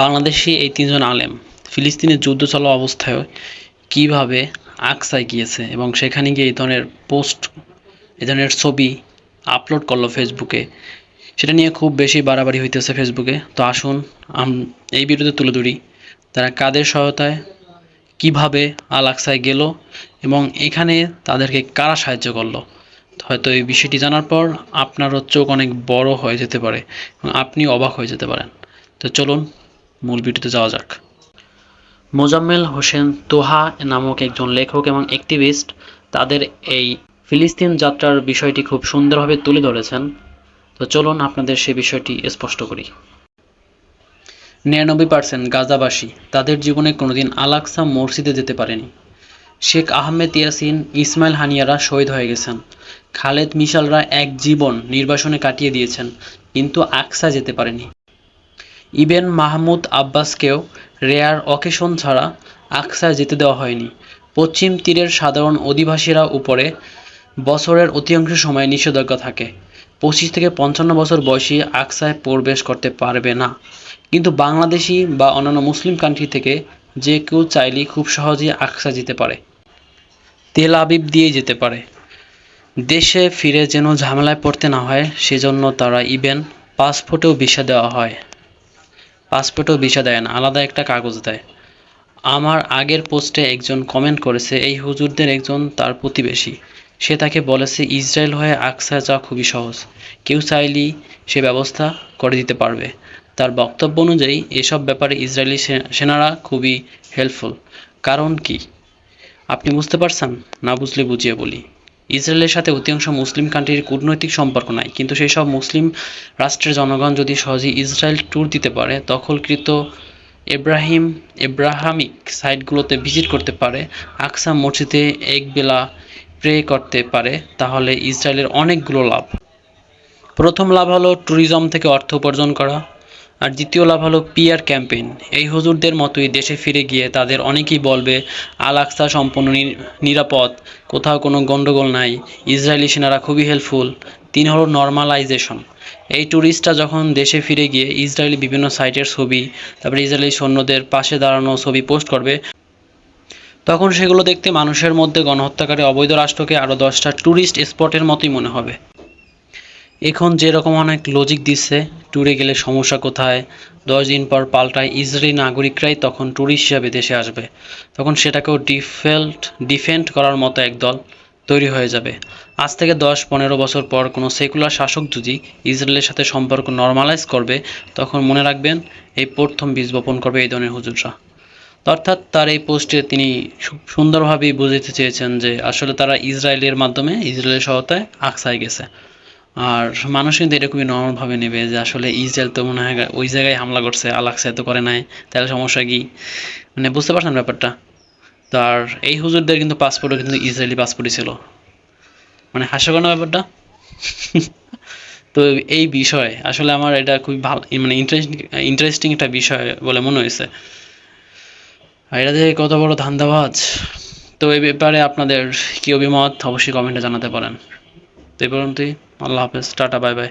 বাংলাদেশি এই তিনজন আলেম ফিলিস্তিনের যুদ্ধ চলা অবস্থায় কীভাবে আকসায় গিয়েছে এবং সেখানে গিয়ে এই ধরনের পোস্ট, এই ধরনের ছবি আপলোড করল ফেসবুকে, সেটা নিয়ে খুব বেশি বাড়াবাড়ি হইতেছে ফেসবুকে। তো আসুন এই ভিডিওতে তুলে ধরি তারা কাদের সহায়তায় কীভাবে আল আকসায় গেল এবং এখানে তাদেরকে কারা সাহায্য করল। হয়তো এই বিষয়টি জানার পর আপনারও চোখ অনেক বড় হয়ে যেতে পারে এবং আপনি অবাক হয়ে যেতে পারেন। তো চলুন মূল ভিডিওতে যাওয়া যাক। মোজাম্মেল হোসেন তোহা নামক একজন লেখক এবং অ্যাক্টিভিস্ট তাদের এই ফিলিস্তিন যাত্রার বিষয়টি খুব সুন্দরভাবে তুলে ধরেছেন। তো চলুন আপনাদের সে বিষয়টি স্পষ্ট করি। নিরানব্বই পার্সেন্ট গাজাবাসী তাদের জীবনে কোনোদিন আলাকসা মসজিদে যেতে পারেনি। শেখ আহমেদ ইয়াসিন, ইসমাইল হানিয়ারা শহীদ হয়ে গেছেন। খালেদ মিশালরা এক জীবন নির্বাসনে কাটিয়ে দিয়েছেন, কিন্তু আকসা যেতে পারেনি। ইবেন মাহমুদ আব্বাসকেও রেয়ার অকেশন ছাড়া আকসায় যেতে দেওয়া হয়নি। পশ্চিম তীরের সাধারণ অধিবাসীরা উপরে বছরের অধিকাংশ সময় নিষেধাজ্ঞা থাকে। পঁচিশ থেকে পঞ্চান্ন বছর বয়সী আকসায় প্রবেশ করতে পারবে না। কিন্তু বাংলাদেশি বা অন্যান্য মুসলিম কান্ট্রি থেকে যে কেউ চাইলেই খুব সহজেই আকসা যেতে পারে। তেল আবিব দিয়ে যেতে পারে। দেশে ফিরে যেন ঝামেলায় পড়তে না হয়, সেজন্য তারা ইভেন পাসপোর্টেও ভিসা দেওয়া হয়। পাসপোর্টেও ভিসা দেয় না, আলাদা একটা কাগজ দেয়। আমার আগের পোস্টে একজন কমেন্ট করেছে, এই হুজুরদের একজন তার প্রতিবেশী। সে তাকে বলেছে, ইসরায়েল হয়ে আকসা যাওয়া খুবই সহজ। কেউ চাইলেই সে ব্যবস্থা করে দিতে পারবে। তার বক্তব্য অনুযায়ী, এসব ব্যাপারে ইসরায়েলি সেনারা খুবই হেল্পফুল কারণ কি? আপনি বুঝতে পারছেন? না বুঝলে বুঝিয়ে বলি। ইসরায়েলের সাথে অধিকাংশ মুসলিম কান্ট্রির কূটনৈতিক সম্পর্ক নাই। কিন্তু সেই সব মুসলিম রাষ্ট্রের জনগণ যদি সহজেই ইসরায়েল ট্যুর দিতে পারে, দখলকৃত এব্রাহিম, এব্রাহামিক সাইটগুলোতে ভিজিট করতে পারে, আকসা মসজিদে একবেলা প্রে করতে পারে, তাহলে ইসরায়েলের অনেকগুলো লাভ। প্রথম লাভ হলো ট্যুরিজম থেকে অর্থ উপার্জন করা। আর দ্বিতীয় লাভ হলো পিয়ার ক্যাম্পেইন। এই হুজুরদের মতোই দেশে ফিরে গিয়ে তাদের অনেকেই বলবে আল আকসা সম্পূর্ণ নিরাপদ, কোথাও কোনো গন্ডগোল নাই, ইসরায়েলি সেনারা খুবই হেল্পফুল তিন হলো নর্মালাইজেশন এই ট্যুরিস্টরা যখন দেশে ফিরে গিয়ে ইসরায়েলি বিভিন্ন সাইটের ছবি, তারপরে ইসরায়েলি সৈন্যদের পাশে দাঁড়ানো ছবি পোস্ট করবে, তখন সেগুলো দেখতে মানুষের মধ্যে গণহত্যাকারী অবৈধ রাষ্ট্রকে আরও দশটা ট্যুরিস্ট স্পটের মতোই মনে হবে। এখন যেরকম অনেক লজিক দিচ্ছে ট্যুরে গেলে সমস্যা কোথায়? দশ দিন পর পাল্টায় ইসরায়েলি নাগরিকরাই তখন ট্যুরিস্ট হিসাবে দেশে আসবে। তখন সেটাকেও ডিফেল্ট ডিফেন্ড করার মতো একদল তৈরি হয়ে যাবে। আজ থেকে দশ পনেরো বছর পর কোনো সেকুলার শাসক যদি ইসরায়েলের সাথে সম্পর্ক নর্মালাইজ করবে, তখন মনে রাখবেন এই প্রথম বীজ বপন করবে এই ধরনের হুজুররা। অর্থাৎ তার এই পোস্টে তিনি সুন্দরভাবেই বুঝাতে চেয়েছেন যে আসলে তারা ইসরায়েলের মাধ্যমে ইসরায়েলের সহায়তায় আকসায় গেছে। আর মানুষ কিন্তু এরকমই নর্মালভাবে নেবে যে আসলে ইসরায়েল তো মনে হয় ওই জায়গায় হামলা করছে আল আকসায় তো করে নাই, তাহলে সমস্যা কি? মানে বুঝতে পারছেন ব্যাপারটা? তো আর এই হুজুরদের কিন্তু পাসপোর্টও কিন্তু ইসরায়েলি পাসপোর্টই ছিল। মানে হাস্যকর ব্যাপারটা? তো এই বিষয়, আসলে আমার এটা খুবই ভালো মানে ইন্টারেস্টিং ইন্টারেস্টিং একটা বিষয় বলে মনে হয়েছে। আর এটা যে কত বড় ধান্দাবাজ। তো এই ব্যাপারে আপনাদের কি অভিমত, অবশ্যই কমেন্টে জানাতে পারেন। এই পর্যন্তই আল্লাহ হাফেজ টাটা বাই বাই।